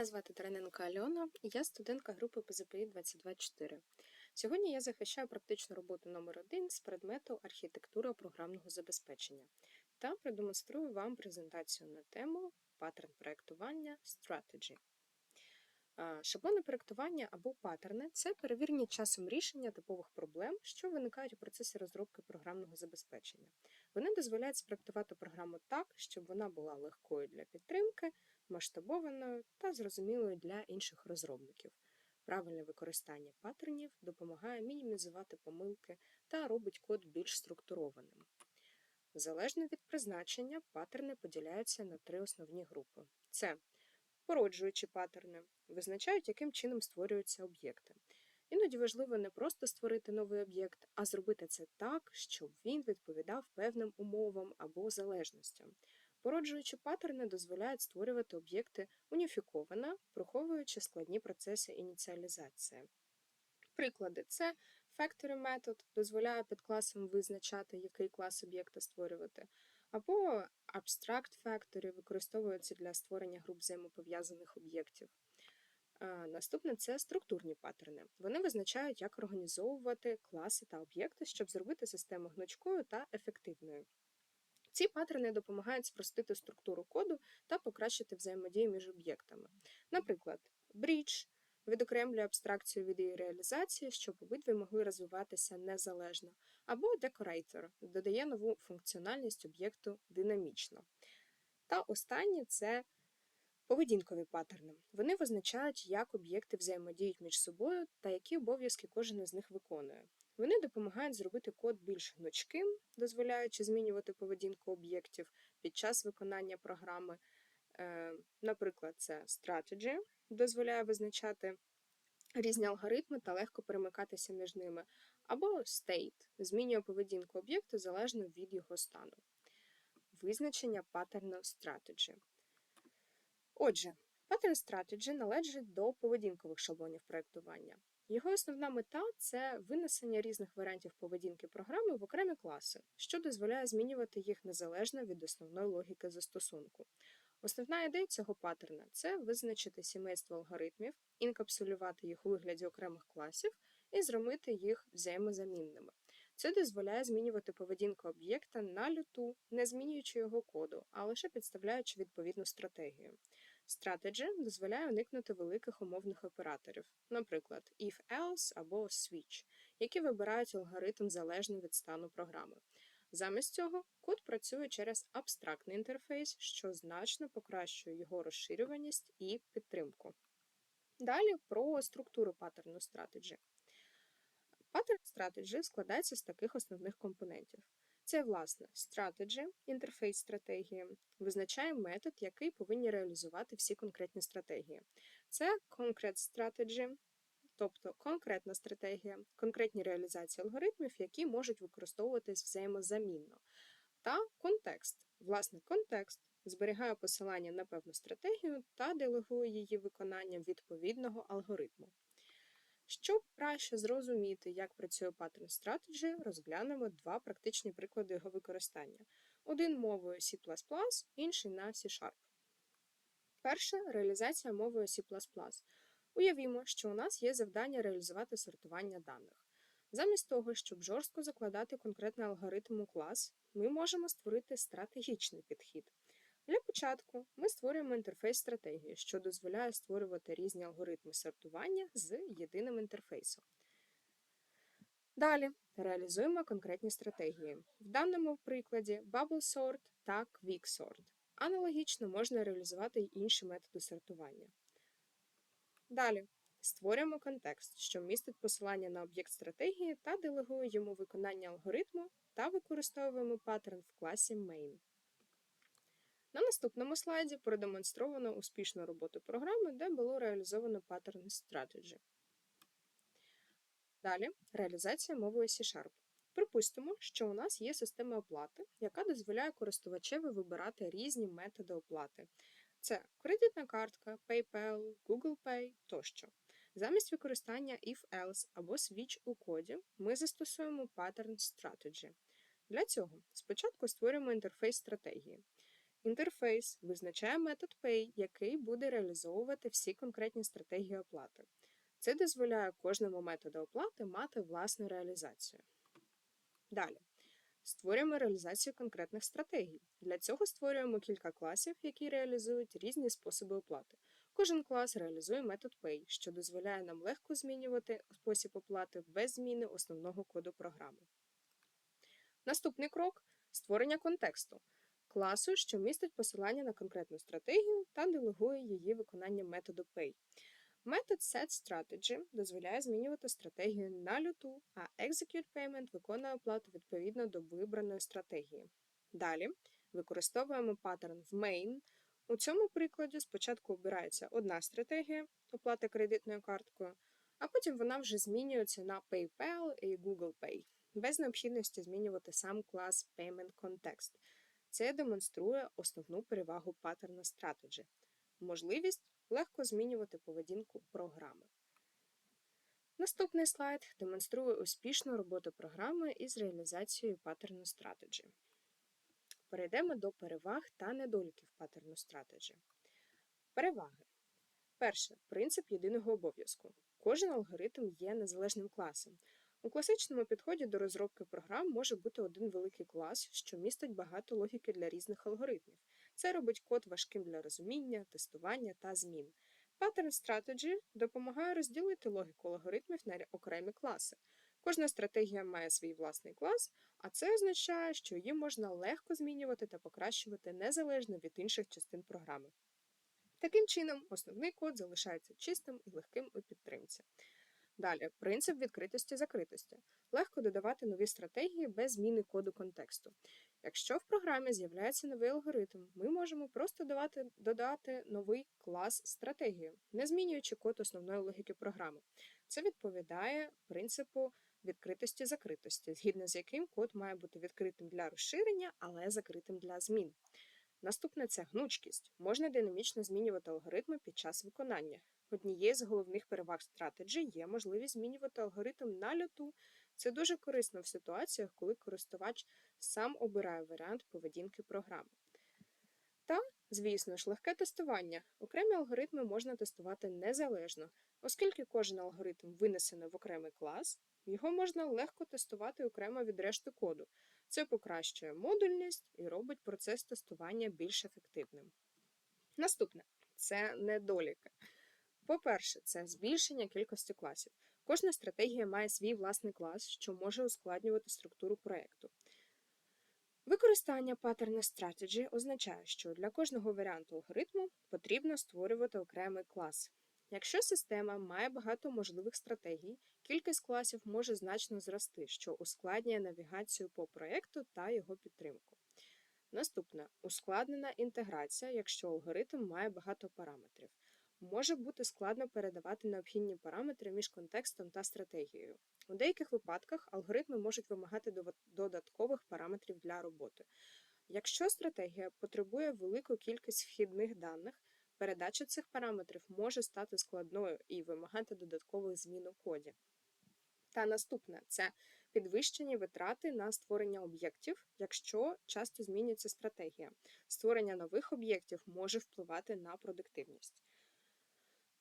Мене звати Тараненко Альона, я студентка групи ПЗПІ 2024. Сьогодні я захищаю практичну роботу номер 1 з предмету архітектура програмного забезпечення та продемонструю вам презентацію на тему паттерн проєктування Strategy. Шаблони проєктування або паттерни це перевірені часом рішення типових проблем, що виникають у процесі розробки програмного забезпечення. Вони дозволяють спроектувати програму так, щоб вона була легкою для підтримки, масштабованою та зрозумілою для інших розробників. Правильне використання паттернів допомагає мінімізувати помилки та робить код більш структурованим. Залежно від призначення, паттерни поділяються на три основні групи: це породжуючі паттерни, визначають, яким чином створюються об'єкти. Іноді важливо не просто створити новий об'єкт, а зробити це так, щоб він відповідав певним умовам або залежностям. Породжуючі паттерни дозволяють створювати об'єкти уніфіковано, приховуючи складні процеси ініціалізації. Приклади це Factory метод дозволяє підкласам визначати, який клас об'єкта створювати, або Abstract Factory використовуються для створення груп взаємопов'язаних об'єктів. Наступне це структурні паттерни. Вони визначають, як організовувати класи та об'єкти, щоб зробити систему гнучкою та ефективною. Ці паттерни допомагають спростити структуру коду та покращити взаємодію між об'єктами. Наприклад, Bridge відокремлює абстракцію від її реалізації, щоб обидві могли розвиватися незалежно, або Decorator додає нову функціональність об'єкту динамічно. Та останнє це поведінкові паттерни. Вони визначають, як об'єкти взаємодіють між собою та які обов'язки кожен із них виконує. Вони допомагають зробити код більш гнучким, дозволяючи змінювати поведінку об'єктів під час виконання програми. Е, наприклад, це Strategy дозволяє визначати різні алгоритми та легко перемикатися між ними, або State змінює поведінку об'єкту залежно від його стану. Визначення паттерну Strategy. Отже, паттерн Strategy належить до поведінкових шаблонів проєктування. Його основна мета це винесення різних варіантів поведінки програми в окремі класи, що дозволяє змінювати їх незалежно від основної логіки застосунку. Основна ідея цього паттерна це визначити сімейство алгоритмів, інкапсулювати їх у вигляді окремих класів і зробити їх взаємозамінними. Це дозволяє змінювати поведінку об'єкта на люту, не змінюючи його коду, а лише підставляючи відповідну стратегію. Strategy дозволяє уникнути великих умовних операторів, наприклад, if-else або switch, які вибирають алгоритм залежно від стану програми. Замість цього код працює через абстрактний інтерфейс, що значно покращує його розширюваність і підтримку. Далі про структуру паттерну Strategy. Паттерн Strategy складається з таких основних компонентів. Це, власне, strategy, інтерфейс стратегії, визначає метод, який повинні реалізувати всі конкретні стратегії. Це concrete strategy, тобто конкретна стратегія, конкретні реалізації алгоритмів, які можуть використовуватись взаємозамінно. Та контекст. Власне, контекст зберігає посилання на певну стратегію та делегує її виконання відповідного алгоритму. Щоб краще зрозуміти, як працює паттерн Strategy, розглянемо два практичні приклади його використання: один мовою C, інший на C-Sharp. Перше реалізація мовою C. Уявімо, що у нас є завдання реалізувати сортування даних. Замість того, щоб жорстко закладати конкретний алгоритм у клас, ми можемо створити стратегічний підхід. Для початку ми створюємо інтерфейс стратегії, що дозволяє створювати різні алгоритми сортування з єдиним інтерфейсом. Далі реалізуємо конкретні стратегії. В даному прикладі Bubble Sort та Quick Sort. Аналогічно можна реалізувати й інші методи сортування. Далі створюємо контекст, що містить посилання на об'єкт стратегії та делегує йому виконання алгоритму та використовуємо паттерн в класі Main. На наступному слайді продемонстровано успішну роботу програми, де було реалізовано паттерн Strategy. Далі реалізація мовою C-Sharp. Припустимо, що у нас є система оплати, яка дозволяє користувачеві вибирати різні методи оплати. Це кредитна картка, PayPal, Google Pay тощо. Замість використання if-else або switch у коді ми застосуємо паттерн Strategy. Для цього спочатку створюємо інтерфейс стратегії. Інтерфейс визначає метод Pay, який буде реалізовувати всі конкретні стратегії оплати. Це дозволяє кожному методу оплати мати власну реалізацію. Далі. Створюємо реалізацію конкретних стратегій. Для цього створюємо кілька класів, які реалізують різні способи оплати. Кожен клас реалізує метод Pay, що дозволяє нам легко змінювати спосіб оплати без зміни основного коду програми. Наступний крок створення контексту класу, що містить посилання на конкретну стратегію та делегує її виконання методу Pay. Метод setStrategy дозволяє змінювати стратегію на люту, а ExecutePayment виконує оплату відповідно до вибраної стратегії. Далі використовуємо паттерн в main. У цьому прикладі спочатку обирається одна стратегія оплати кредитною карткою, а потім вона вже змінюється на PayPal і Google Pay, без необхідності змінювати сам клас Payment Context. Це демонструє основну перевагу паттерна Strategy – можливість легко змінювати поведінку програми. Наступний слайд демонструє успішну роботу програми із реалізацією паттерну Strategy. Перейдемо до переваг та недоліків паттерну Strategy. Переваги. Перше принцип єдиного обов'язку. Кожен алгоритм є незалежним класом. У класичному підході до розробки програм може бути один великий клас, що містить багато логіки для різних алгоритмів. Це робить код важким для розуміння, тестування та змін. Pattern Strategy допомагає розділити логіку алгоритмів на окремі класи. Кожна стратегія має свій власний клас, а це означає, що її можна легко змінювати та покращувати незалежно від інших частин програми. Таким чином, основний код залишається чистим і легким у підтримці. Далі, принцип відкритості закритості. Легко додавати нові стратегії без зміни коду контексту. Якщо в програмі з'являється новий алгоритм, ми можемо просто давати, додати новий клас стратегію, не змінюючи код основної логіки програми. Це відповідає принципу відкритості закритості, згідно з яким код має бути відкритим для розширення, але закритим для змін. Наступне це гнучкість. Можна динамічно змінювати алгоритми під час виконання. Однією з головних переваг Strategy є можливість змінювати алгоритм на льоту. Це дуже корисно в ситуаціях, коли користувач сам обирає варіант поведінки програми. Та, звісно ж, легке тестування. Окремі алгоритми можна тестувати незалежно, оскільки кожен алгоритм винесений в окремий клас, його можна легко тестувати окремо від решти коду. Це покращує модульність і робить процес тестування більш ефективним. Наступне це недоліки. По-перше, це збільшення кількості класів. Кожна стратегія має свій власний клас, що може ускладнювати структуру проєкту. Використання паттерна Strategy означає, що для кожного варіанту алгоритму потрібно створювати окремий клас. Якщо система має багато можливих стратегій, кількість класів може значно зрости, що ускладнює навігацію по проєкту та його підтримку. Наступне ускладнена інтеграція, якщо алгоритм має багато параметрів. Може бути складно передавати необхідні параметри між контекстом та стратегією. У деяких випадках алгоритми можуть вимагати додаткових параметрів для роботи. Якщо стратегія потребує велику кількість вхідних даних, передача цих параметрів може стати складною і вимагати додаткових змін у коді. Та наступне це підвищені витрати на створення об'єктів, якщо часто змінюється стратегія. Створення нових об'єктів може впливати на продуктивність.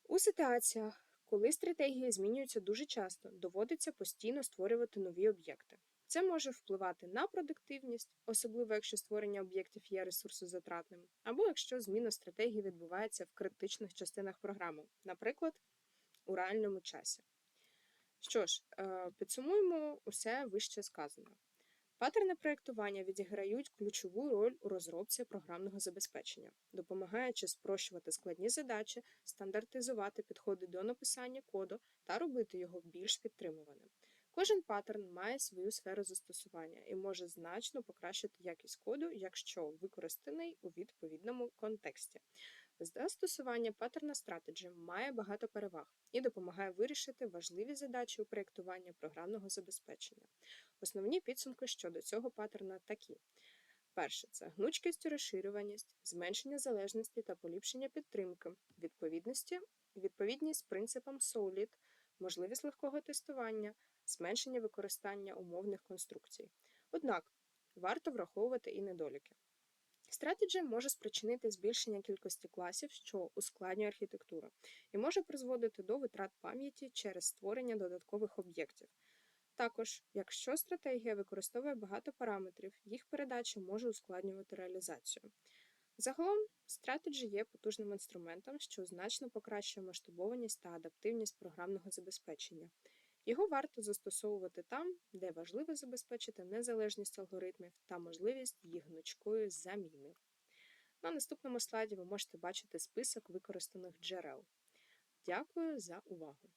У ситуаціях, коли стратегії змінюються дуже часто, доводиться постійно створювати нові об'єкти. Це може впливати на продуктивність, особливо якщо створення об'єктів є ресурсозатратним, або якщо зміна стратегії відбувається в критичних частинах програми, наприклад, у реальному часі. Що ж, е, підсумуємо усе вище сказане. Паттерни проєктування відіграють ключову роль у розробці програмного забезпечення, допомагаючи спрощувати складні задачі, стандартизувати підходи до написання коду та робити його більш підтримуваним. Кожен паттерн має свою сферу застосування і може значно покращити якість коду, якщо використаний у відповідному контексті. Застосування паттерна Strategy має багато переваг і допомагає вирішити важливі задачі у проєктуванні програмного забезпечення. Основні підсумки щодо цього паттерна такі. Перше це гнучкість розширюваність, зменшення залежності та поліпшення підтримки, відповідності, відповідність принципам SOLID, можливість легкого тестування, зменшення використання умовних конструкцій. Однак варто враховувати і недоліки. Strategy може спричинити збільшення кількості класів, що ускладнює архітектуру, і може призводити до витрат пам'яті через створення додаткових об'єктів. Також, якщо стратегія використовує багато параметрів, їх передача може ускладнювати реалізацію. Загалом, Strategy є потужним інструментом, що значно покращує масштабованість та адаптивність програмного забезпечення. Його варто застосовувати там, де важливо забезпечити незалежність алгоритмів та можливість їх гнучкої заміни. На наступному слайді ви можете бачити список використаних джерел. Дякую за увагу!